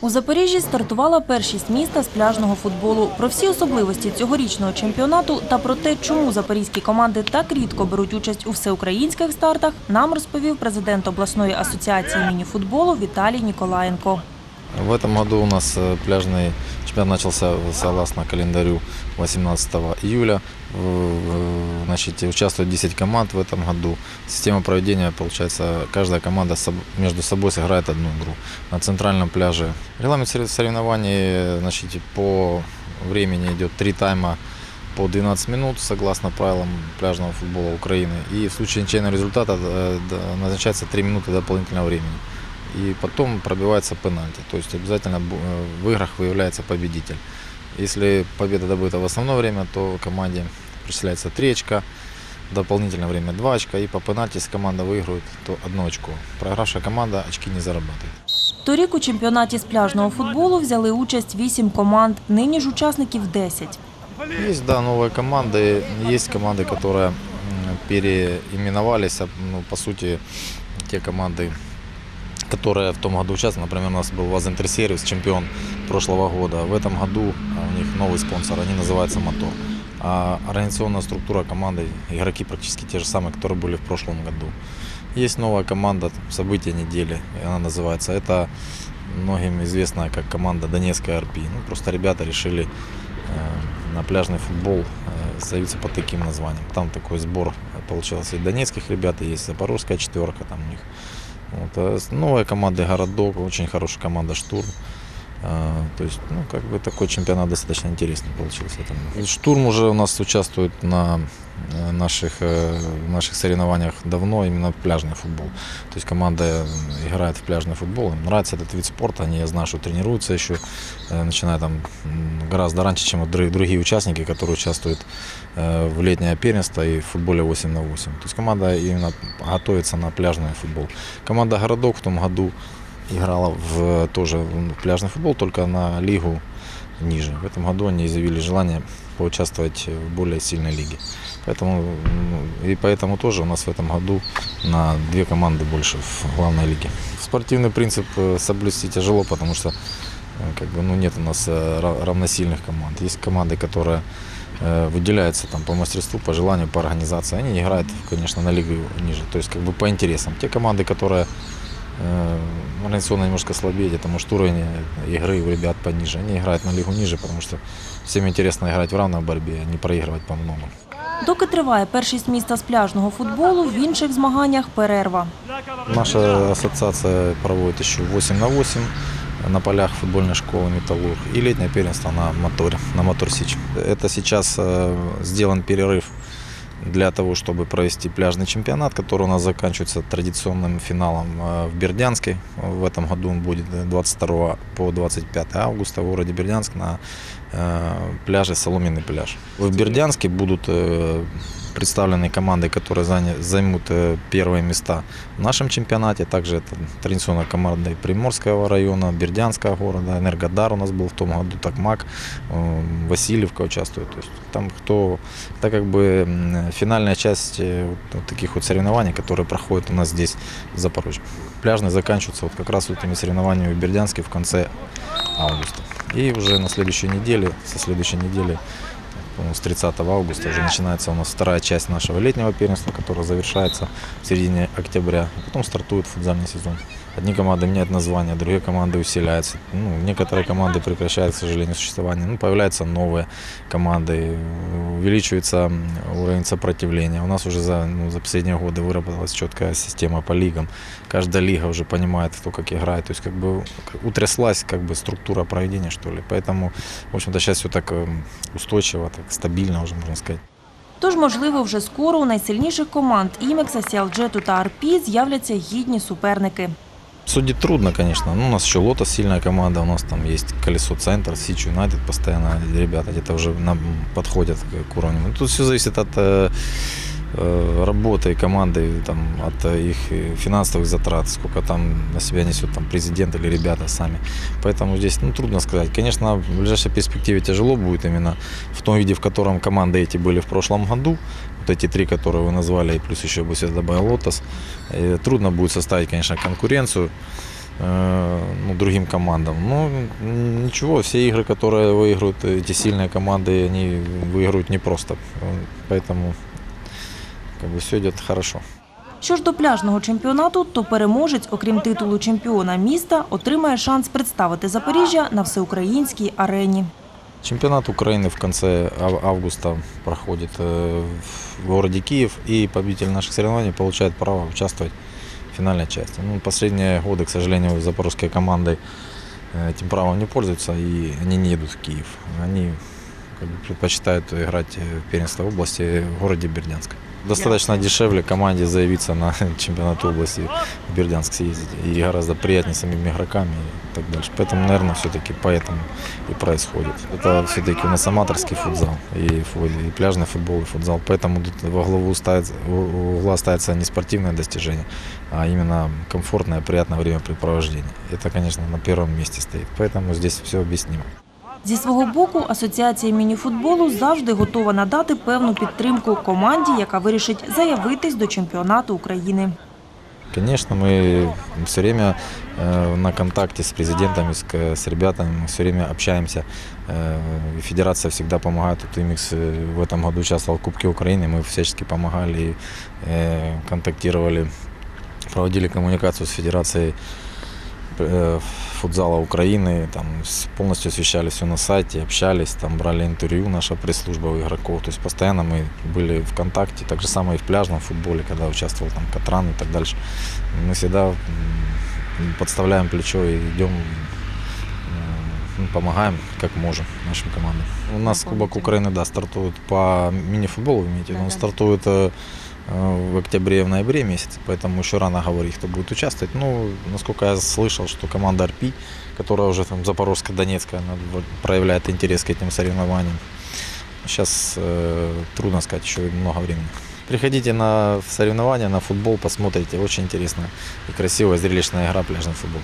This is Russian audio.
У Запоріжжі стартувала першість міста з пляжного футболу. Про всі особливості цьогорічного чемпіонату та про те, чому запорізькі команди так рідко беруть участь у всеукраїнських стартах, нам розповів президент обласної асоціації мініфутболу Віталій Ніколаєнко. В этом году у нас э, пляжный чемпионат начался согласно календарю 18 июля. Значит, участвует 10 команд в этом году. Система проведения, получается, каждая команда между собой сыграет одну игру на центральном пляже. Регламент сорев- соревнований значит, по времени идет три тайма по 12 минут, согласно правилам пляжного футбола Украины. И в случае ничейного результата э, назначается 3 минуты дополнительного времени и потом пробивается пенальти. То есть обязательно бу- э, в играх выявляется победитель. Если победа добыта в основное время, то команде причисляется 3 очка, дополнительное время 2 очка, и по пенальти, если команда выигрывает, то 1 очко. Проигравшая команда очки не зарабатывает. Торік у чемпіонаті з пляжного футболу взяли участь вісім команд, нині ж учасників 10. Есть, да, новые команды. Есть команды, которые м, переименовались. а, Ну, по сути, те команды, которые в том году участвовали. Например, у нас был Вазентерсервис, чемпион прошлого года. В этом году а, у них новый спонсор, они называются «Мотор». А организационная структура команды, игроки практически те же самые, которые были в прошлом году. Есть новая команда, события недели, она называется. Это многим известная как команда Донецкая РП. Ну, просто ребята решили э, на пляжный футбол э, заявиться под таким названием. Там такой сбор получился и донецких ребят, и есть запорожская четверка там у них. Вот, с- новая команда «Городок», очень хорошая команда «Штурм». А, То есть, ну, как бы такой чемпионат достаточно интересный получился. Штурм уже у нас участвует на э, наших, э, наших соревнованиях давно, именно пляжный футбол. То есть команда играет в пляжный футбол, им нравится этот вид спорта, они, я знаю, что тренируются еще, э, начиная там гораздо раньше, чем другие участники, которые участвуют в летнее первенство и в футболе 8 на 8. То есть команда именно готовится на пляжный футбол. Команда «Городок» в том году играла в тоже в пляжный футбол, только на лигу ниже. В этом году они изъявили желание поучаствовать в более сильной лиге. Поэтому, ну, и поэтому тоже у нас в этом году на две команды больше в главной лиге. Спортивный принцип э, соблюсти тяжело, потому что э, как бы, ну, нет у нас э, ра- равносильных команд. Есть команды, которые выделяются там, по мастерству, по желанию, по организации. Они играют, конечно, на лигу ниже. То есть как бы по интересам. Те команды, которые организационно немножко слабее, это может уровень игры у ребят пониже. Они играют на лигу ниже, потому что всем интересно играть в равной борьбе, а не проигрывать по многу. Доки триває першість міста з пляжного футболу, в інших змаганнях перерва. Наша ассоциация проводит еще 8 на 8 на полях футбольной школы «Металлург» и летнее первенство на моторе, на Мотор Сич. Это сейчас э, сделан перерыв для того, чтобы провести пляжный чемпионат, который у нас заканчивается традиционным финалом э, в Бердянске. В этом году он будет 22 по 25 августа в городе Бердянск на э, пляже Соломенный пляж. В Бердянске будут э, представлены команды, которые займут э, первые места в нашем чемпионате. Также это традиционная команда Приморского района, Бердянского города, Энергодар у нас был в том году, Такмак, э, Васильевка участвует. То есть там кто, это как бы финальная часть э, вот, таких вот соревнований, которые проходят у нас здесь в Запорожье. Пляжные заканчиваются вот как раз вот этими соревнованиями в Бердянске в конце августа. И уже на следующей неделе, со следующей недели с 30 августа уже начинается у нас вторая часть нашего летнего первенства, которая завершается в середине октября. А потом стартует футзальный сезон. Одни команды меняют название, другие команды усиляются. Ну, некоторые команды прекращают, к сожалению, существование. Ну, появляются новые команды, увеличивается уровень сопротивления. У нас уже за, ну, за последние годы выработалась четкая система по лигам. Каждая лига уже понимает, кто как играет. То есть как бы утряслась как бы структура проведения, что ли. Поэтому, в общем-то, сейчас все так эм, устойчиво, так стабильно вже можна сказати. Тож, можливо, вже скоро у найсильніших команд Імекса, Сіалджету та Арпі з'являться гідні суперники. Судить трудно, конечно. Ну, у нас еще Лотос сильная команда, у нас там есть Колесо Центр, Сич Юнайтед постоянно, ребята где-то уже нам подходят к уровню. Ну, Тут все зависит от э, работы команды, там, от их финансовых затрат, сколько там на себя несет там, президент или ребята сами. Поэтому здесь ну, трудно сказать. Конечно, в ближайшей перспективе тяжело будет именно в том виде, в котором команды эти были в прошлом году. Вот эти три, которые вы назвали, и плюс еще бы сюда добавил Лотос. Трудно будет составить, конечно, конкуренцию. э, ну, другим командам. Ну, ничего, все игры, которые выигрывают эти сильные команды, они выигрывают непросто. Поэтому как бы все идет хорошо. Що ж до пляжного чемпіонату, то переможець, окрім титулу чемпіона міста, отримає шанс представити Запоріжжя на всеукраїнській арені. Чемпионат Украины в конце ав- августа проходит э, в городе Киев, и победитель наших соревнований получает право участвовать в финальной части. Ну, последние годы, к сожалению, запорожские команды э, этим правом не пользуются, и они не едут в Киев. Они как бы, предпочитают играть э, в первенство области в городе Бердянск. Достаточно дешевле команде заявиться на чемпионат области в Бердянск съездить. И гораздо приятнее самим игроками и так дальше. Поэтому, наверное, все-таки поэтому и происходит. Это все-таки у нас аматорский футзал, и, и пляжный футбол, и футзал. Поэтому тут во главу ставится, угла ставится не спортивное достижение, а именно комфортное, приятное времяпрепровождение. Это, конечно, на первом месте стоит. Поэтому здесь все объяснимо. Зі свого боку, Асоціація мініфутболу завжди готова надати певну підтримку команді, яка вирішить заявитись до чемпіонату України. Конечно, мы все время э, на контакте с президентами, с, к- с ребятами, мы все время общаемся. Э, и федерация всегда помогает. Вот Имикс э, в этом году участвовал в Кубке Украины, мы всячески помогали, и, э, контактировали, проводили коммуникацию с федерацией э, футзала Украины, там полностью освещали все на сайте, общались, там брали интервью наша пресс-служба у игроков, то есть постоянно мы были в контакте, так же самое и в пляжном футболе, когда участвовал там Катран и так дальше. Мы всегда подставляем плечо и идем, ну, помогаем как можем нашим командам. У нас Кубок Украины, да, стартует по мини-футболу, вы имеете он стартует э, э, в октябре, в ноябре месяце, поэтому еще рано говорить, кто будет участвовать. Ну, насколько я слышал, что команда РП, которая уже там Запорожско-Донецкая, она проявляет интерес к этим соревнованиям. Сейчас э, трудно сказать, еще много времени. Приходите на соревнования, на футбол, посмотрите, очень интересная и красивая зрелищная игра, пляжный футбол.